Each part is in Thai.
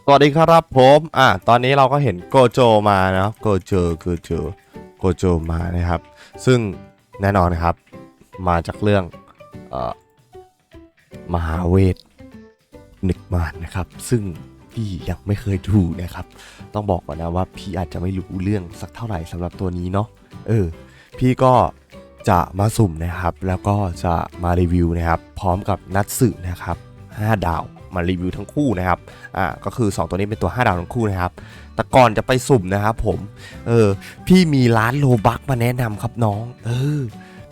สวัสดีครับผมอะตอนนี้เราก็เห็นโกโจมานะโกโจโกโจโกโจมานะครับ ซึ่งแน่นอนนะครับ มาจากเรื่องเอ่อมหาเวทหนึกมานนะครับ ซึ่งพี่ยังไม่เคยดูนะครับ ต้องบอกก่อนนะว่าพี่อาจจะไม่รู้เรื่องสักเท่าไหร่สำหรับตัวนี้เนาะเออ พี่ก็จะมาสุ่มนะครับ แล้วก็จะมารีวิวนะครับ พร้อมกับนัดสื่อนะครับ 5 ดาว มารีวิวทั้งคู่นะครับอ่าก็คือ 2 ตัวนี้เป็นตัว 5 ดาวทั้งคู่นะครับแต่ก่อนจะไปสุ่มนะครับผมเออพี่มีร้านโลบักมาแนะนำครับน้องเออ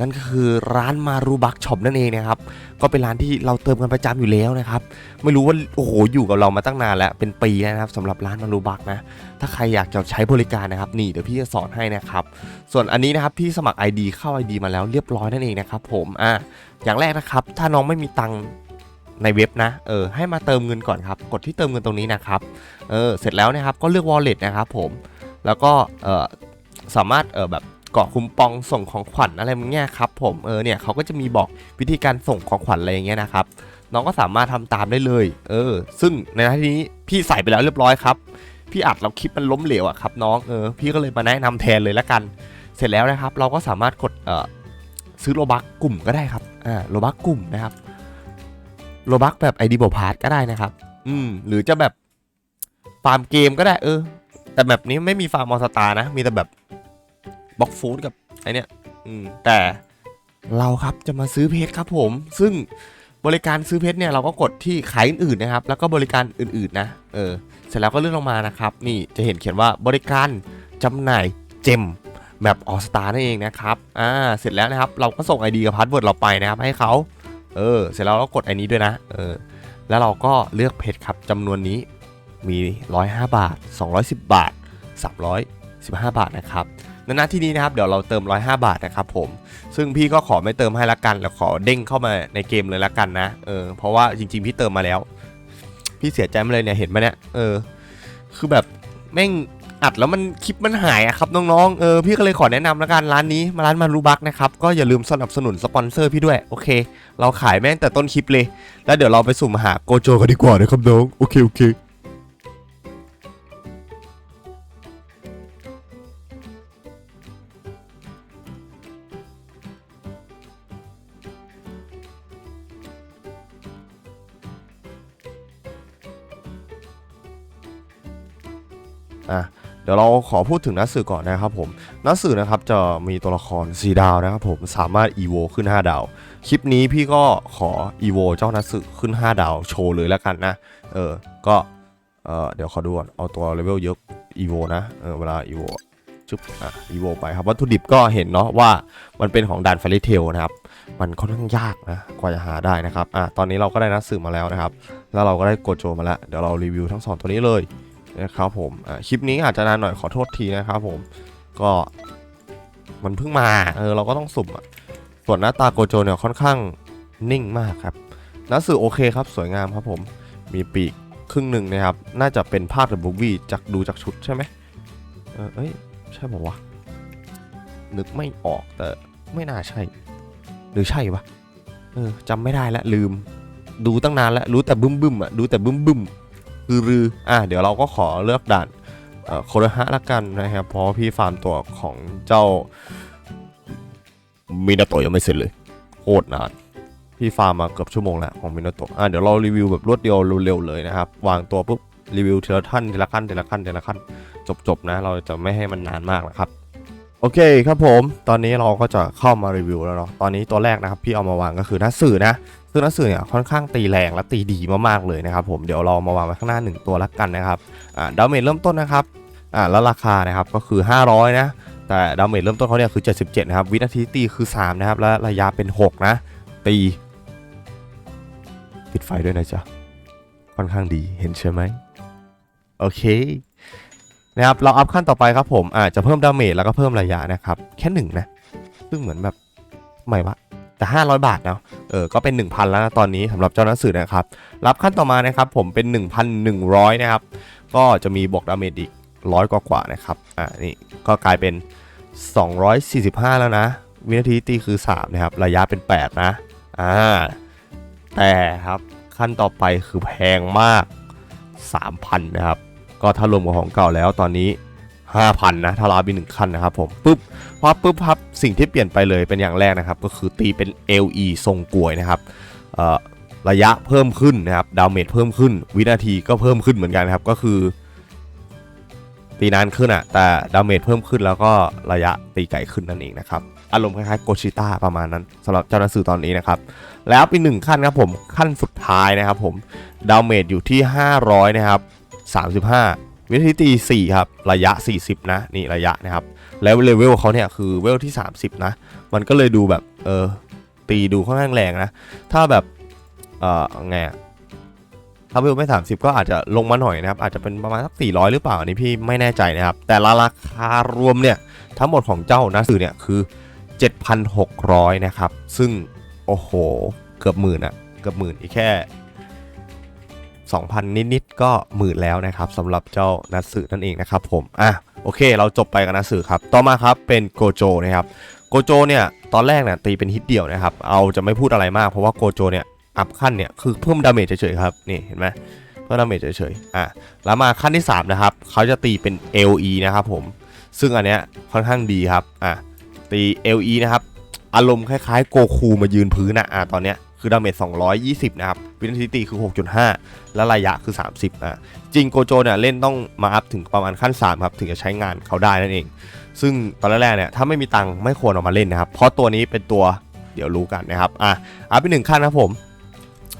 นั่นก็คือร้านมารูบักช็อปนั่นเองนะครับ ก็เป็นร้านที่เราเติมกันประจำอยู่แล้วนะครับ ไม่รู้ว่าโอ้โหอยู่กับเรามาตั้งนานแล้วเป็นปีแล้วนะครับสำหรับร้านมารูบักนะ ถ้าใครอยากจะใช้บริการนะครับนี่เดี๋ยวพี่จะสอนให้นะครับ ส่วนอันนี้นะครับพี่สมัคร ID เข้า ID มาแล้วเรียบร้อยนั่นเองนะครับผมอ่าอย่างแรกนะครับ ถ้าน้องไม่มีตังค์ ในเว็บนะเออให้มาเติมเงินก่อนครับ กดที่เติมเงินตรงนี้นะครับเออเสร็จแล้วนะครับก็เลือก wallet นะครับผมแล้วก็เออสามารถเออแบบเกาะคุมปองส่งของขวัญอะไรอย่างเงี้ยครับผมเออเนี่ยเขาก็จะมีบอกวิธีการส่งของขวัญอะไรอย่างเงี้ยนะครับน้องก็สามารถทำตามได้เลย เออ ซึ่งในที่นี้พี่ใส่ไปแล้วเรียบร้อยครับ พี่อัดเราคลิปมันล้มเหลวอะครับน้องเออพี่ก็เลยมาแนะนำแทนเลยละกัน เสร็จแล้วนะครับ เราก็สามารถกดเออซื้อโลบักกลุ่มก็ได้ครับอ่าโลบักกลุ่มนะครับ โลบักแบบไอดีบพาร์ตก็ได้นะครับ อืม หรือจะแบบฟาร์มเกมก็ได้เออ แต่แบบนี้ไม่มีฟาร์มมอนสตาร์นะ มีแต่แบบบล็อกฟูดกับไอเนี้ยอืม แต่เราครับจะมาซื้อเพชรครับผม ซึ่งบริการซื้อเพชรเนี่ยเราก็กดที่ขายอื่นๆนะครับ แล้วก็บริการอื่นๆนะ เออ เสร็จแล้วก็เลื่อนลงมานะครับ นี่จะเห็นเขียนว่าบริการจำหน่ายเจมแบบออสตานั่นเองนะครับ อ่า เสร็จแล้วนะครับ เราก็ส่ง ID กับพาสเวิร์ดเราไปนะครับ ให้เขา เออ เสร็จแล้วเรากดอันนี้ด้วยนะ เออ แล้วเราก็เลือกเพจครับจำนวนนี้มี 105 บาท 210 บาท 315 บาทนะครับในหน้าที่นี้นะครับเดี๋ยวเราเติม 105 บาทนะครับผม ซึ่งพี่ก็ขอไม่เติมให้ละกันแล้วขอเด้งเข้ามาในเกมเลยละกันนะ เออ เพราะว่าจริง ๆ พี่เติมมาแล้ว พี่เสียใจมาเลยเนี่ยเห็นไหมเนี่ย เออ คือแบบแม่ง อัดแล้วมันคลิปมันหายอะครับน้องๆ เออพี่ก็เลยขอแนะนำละกันร้านนี้มาร้านมารูบักนะครับก็อย่าลืมสนับสนุนสปอนเซอร์พี่ด้วยโอเค เราขายแม่งแต่ต้นคลิปเลย แล้วเดี๋ยวเราไปสุ่มหาโกโจกันดีกว่านะครับน้องโอเคโอเคอะ เดี๋ยวเราขอพูดถึงนักสื่อก่อนนะครับผมนักสื่อนะครับจะมีตัวละคร 4 ดาวนะครับผมสามารถ EVO ขึ้น 5 ดาว คลิปนี้พี่ก็ขอ EVO เจ้านักสื่อขึ้น 5 ดาวโชว์เลยแล้วกันนะเออก็เออเดี๋ยวขอดูก่อนเอาตัวเลเวลเยอะ EVO นะเออเวลา EVO จุ๊บอะ EVO ไปครับวัตถุดิบก็เห็นเนาะว่ามันเป็นของด่านไฟเทลนะครับมันค่อนข้างยากนะกว่าจะหาได้นะครับอะตอนนี้เราก็ได้นักสื่อมาแล้วนะครับ แล้วเราก็ได้โกโจมาแล้วเดี๋ยวเรารีวิวทั้งสองตัวนี้เลย นะครับผมคลิปนี้อาจจะนานหน่อยขอโทษทีนะครับผมก็มันเพิ่งมาเออเราก็ต้องสุ่มอะส่วนหน้าตาโกโจเนี่ยค่อนข้างนิ่งมากครับหนังสือโอเคครับสวยงามครับผมมีปีกครึ่งหนึ่งนะครับ น่าจะเป็นภาคเดอะบูวี่จากดูจากชุดใช่ไหมเออเอ้ยใช่บอกว่าวะนึกไม่ออกแต่ไม่น่าใช่ หรือใช่ปะเออจำไม่ได้แล้วลืม ดูตั้งนานแล้วรู้แต่บึ้มบึ้มอะดูแต่บึ้มบึ้ม ๆคือรืออะเดี๋ยวเราก็ขอเลือกด่านโคโรฮะละกันนะครับ เพราะพี่ฟาร์มตัวของเจ้ามินาโตะยังไม่เสร็จเลยโคตรนานพี่ฟาร์มมาเกือบชั่วโมงแล้วของมินาโตะอะเดี๋ยวเรารีวิวแบบรวดเดียวเร็วๆเลยนะครับ วางตัวปุ๊บรีวิวทีละท่านทีละขั้นทีละขั้นทีละขั้นจบๆนะ เราจะไม่ให้มันนานมากนะครับ โอเคครับผม ตอนนี้เราก็จะเข้ามารีวิวแล้วเนาะตอนนี้ตัวแรกนะครับ พี่เอามาวางก็คือหน้าสื่อนะ ซึ่งหนังสือเนี่ยค่อนข้างตีแรงและตีดีมากๆเลยนะครับผมเดี๋ยวเรามาวางไว้ข้างหน้า 1 ตัวละกันนะครับอ่าดาเมจเริ่มต้นนะครับอ่าแล้วราคานะครับก็คือ 500 นะ แต่ดาเมจเริ่มต้นเขาเนี่ยคือ 77 นะครับ วินาทีตีคือ 3 นะครับ และระยะเป็น 6 นะ ตีปิดไฟด้วยนะจ๊ะ ค่อนข้างดีเห็นใช่ไหมโอเคนะครับเราอัพขั้นต่อไปครับผมอาจจะเพิ่มดาเมจแล้วก็เพิ่มระยะนะครับ แค่หนึ่งนะ ซึ่งเหมือนแบบไม่วะ แต่ 500 บาทเนาะเออก็เป็น 1,000 แล้วนะตอนนี้สำหรับเจ้าหนังสือนะครับ รับขั้นต่อมานะครับผมเป็น 1,100 นะครับ ก็จะมีบวกดาเมจอีกร้อยกว่าๆนะครับ อ่านี่ก็กลายเป็น 245 แล้วนะ วินาทีตีคือ 3 นะครับ ระยะเป็น 8 นะ อ่า แต่ครับขั้นต่อไปคือแพงมาก 3,000 นะครับ ก็ถ้ารวมกับของเก่าแล้วตอนนี้ 5,000 นะถ้าราอัพอีกหนึ่งขั้นนะครับผมปุ๊บพอปุ๊บครับสิ่งที่เปลี่ยนไปเลยเป็นอย่างแรกนะครับ ก็คือตีเป็น LE ทรงกลวยนะครับระยะเพิ่มขึ้นนะครับดาเมจเพิ่มขึ้น วินาทีก็เพิ่มขึ้นเหมือนกันครับก็คือ ตีนานขึ้นอะแต่ดาเมจเพิ่มขึ้นแล้วก็ระยะตีไกลขึ้นนั่นเองนะครับอารมณ์คล้ายๆโกชิต้าประมาณนั้นสำหรับเจ้าหนังสือตอนนี้นะครับ แล้วอีกหนึ่งขั้นครับผมขั้นสุดท้ายนะครับผมดาเมจอยู่ที่ 500 นะครับ 35 วินาทีตี 4 ครับ ระยะ 40 นะ นี่ระยะนะครับ แล้วเลเวลเขาเนี่ยคือเวลที่ 30 นะ มันก็เลยดูแบบ เออ ตีดูค่อนข้างแรงนะ ถ้าแบบ เออไงถ้าเวลไม่ 30 ก็อาจจะลงมาหน่อยนะครับ อาจจะเป็นประมาณสัก 400 หรือเปล่า อันนี้พี่ไม่แน่ใจนะครับ แต่ละราคารวมเนี่ย ทั้งหมดของเจ้านังสือเนี่ยคือ 7,600 นะครับ ซึ่ง โอ้โห เกือบหมื่นอะเกือบหมื่นอีกแค่ 2,000 นิดๆก็หมื่นแล้วนะครับสำหรับเจ้านัตสึนั่นเองนะครับผมอะโอเค เราจบไปกับนัตสึครับ ต่อมาครับเป็นโกโจนะครับโกโจเนี่ยตอนแรกเนี่ยตีเป็นฮิตเดียวนะครับ เอาจะไม่พูดอะไรมากเพราะว่าโกโจเนี่ยอัพขั้นเนี่ยคือเพิ่มดาเมจเฉยๆครับนี่เห็นไหมเพิ่มดาเมจเฉยๆอะแล้วมาขั้นที่ 3 นะครับเขาจะตีเป็น LE นะครับผมซึ่งอันเนี้ยค่อนข้างดีครับอะตี LE นะครับอารมณ์คล้ายๆโกคูมายืนพื้นนะอะตอนเนี้ย คือดาเมจ220 นะครับ วินาทีตีคือ 6.5 แล้วระยะคือ 30อะจริงโกโจเนี่ยเล่นต้องมาอัพถึงประมาณขั้น 3 ครับ ถึงจะใช้งานเขาได้นั่นเอง ซึ่งตอนแรกเนี่ยถ้าไม่มีตังค์ไม่ควรออกมาเล่นนะครับ เพราะตัวนี้เป็นตัวเดี๋ยวรู้กันนะครับอะอัพไปหนึ่งขั้นนะครับผม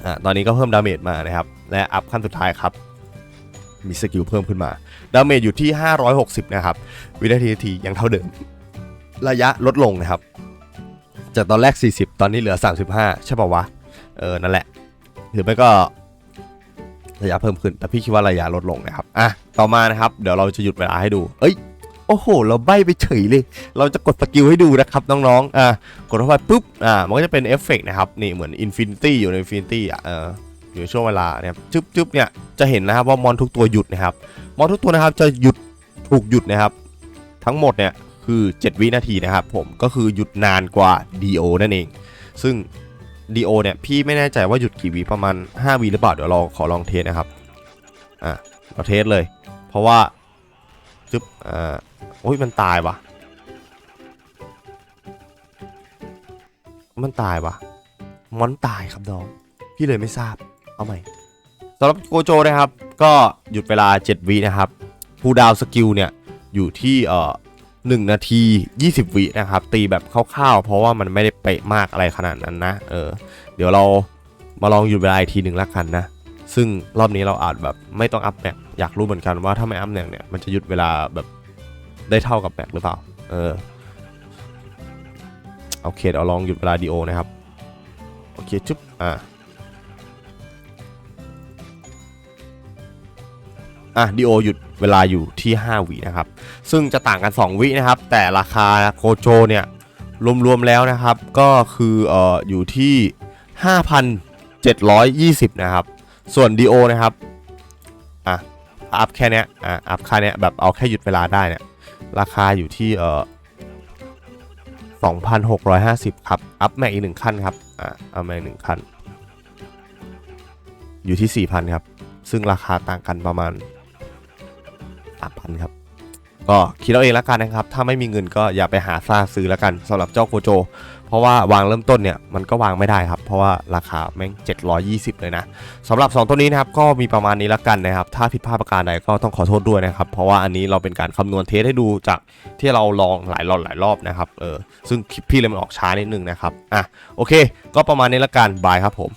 อะตอนนี้ก็เพิ่มดาเมจมานะครับและอัพขั้นสุดท้ายครับมีสกิลเพิ่มขึ้นมา ดาเมจอยู่ที่ 560 นะครับ วินาทีทียังเท่าเดิม ระยะลดลงนะครับ จากตอนแรก 40 ตอนนี้เหลือ 35 ใช่ป่าวะ เออ นั่นแหละ หรือไม่ก็ระยะเพิ่มขึ้น แต่พี่คิดว่าระยะลดลงนะครับ อะ ต่อมานะครับ เดี๋ยวเราจะหยุดเวลาให้ดู เอ้ย โอ้โห เราใบไปเฉยเลย เราจะกดสกิลให้ดูนะครับน้องๆ อะ กดเข้าไปปุ๊บ อ่ามันก็จะเป็นเอฟเฟกต์นะครับ นี่เหมือนอินฟินิตี้อยู่ในอินฟินิตี้อะ เออ อยู่ช่วงเวลาเนี่ยจึ๊บจึ๊บเนี่ย จะเห็นนะครับว่ามอนทุกตัวหยุดนะครับ มอนทุกตัวนะครับจะหยุด ถูกหยุดนะครับ ทั้งหมดเนี่ย คือ 7 วินาทีนะครับผมก็คือหยุดนานกว่า DO นั่นเอง ซึ่ง DO เนี่ยพี่ไม่แน่ใจว่าหยุดกี่วิประมาณ 5วิหรือเปล่าเดี๋ยวเราขอลองเทสนะครับอะเราเทสเลย เพราะว่าจึ๊บอ่าโอ้ยมันตายว่ะ มันตายว่ะมอนตายครับน้องพี่เลยไม่ทราบเอาใหม่สำหรับโกโจนะครับ ก็หยุดเวลา 7 วินะครับคูลดาวสกิลเนี่ยอยู่ที่เอ่อ 1 นาที 20 วินะครับ ตีแบบคร่าวๆ เพราะว่ามันไม่ได้เป๊ะมากอะไรขนาดนั้นนะ เออ เดี๋ยวเรามาลองหยุดเวลาอีกทีหนึ่งละกันนะ ซึ่งรอบนี้เราอาจแบบไม่ต้องอัพแม็กอยากรู้เหมือนกันว่าถ้าไม่อัพแม็กเนี่ย มันจะหยุดเวลาแบบได้เท่ากับแม็กหรือเปล่า เออ โอเคเดี๋ยวลองหยุดเวลาดีโอนะครับ โอเคจุ๊บ อ่าอะดีโอหยุด เวลาอยู่ที่ 5 วินะครับ ซึ่งจะต่างกัน 2 วินะครับ แต่ราคาโกโจเนี่ยรวมๆแล้วนะครับ ก็คือเอ่ออยู่ที่ 5,720 นะครับ ส่วน DO นะครับอะอัพแค่เนี้ยอะอัพค่าเนี้ยแบบเอาแค่หยุดเวลาได้เนี่ยราคาอยู่ที่เอ่อ2,650 ครับ อัพแม็กอีกหนึ่งขั้นครับ อะเอาแม็กหนึ่งขั้น อยู่ที่ 4,000 ครับ ซึ่งราคาต่างกันประมาณ 3,000ครับก็คิดเอาเองแล้วกันนะครับ ถ้าไม่มีเงินก็อย่าไปหาซ่าซื้อแล้วกันสำหรับเจ้าโกโจ เพราะว่าวางเริ่มต้นเนี่ยมันก็วางไม่ได้ครับ เพราะว่าราคาแม่ง 720 เลยนะสำหรับ 2 ตัวนี้นะครับก็มีประมาณนี้แล้วกันนะครับ ถ้าผิดพลาดประการใดก็ต้องขอโทษด้วยนะครับ เพราะว่าอันนี้เราเป็นการคำนวณเทสให้ดูจากที่เราลองหลายรอบหลายรอบนะครับเออซึ่งคลิปพี่เลยมันออกช้านิดนึงนะครับอะโอเค ก็ประมาณนี้แล้วกันบายครับผม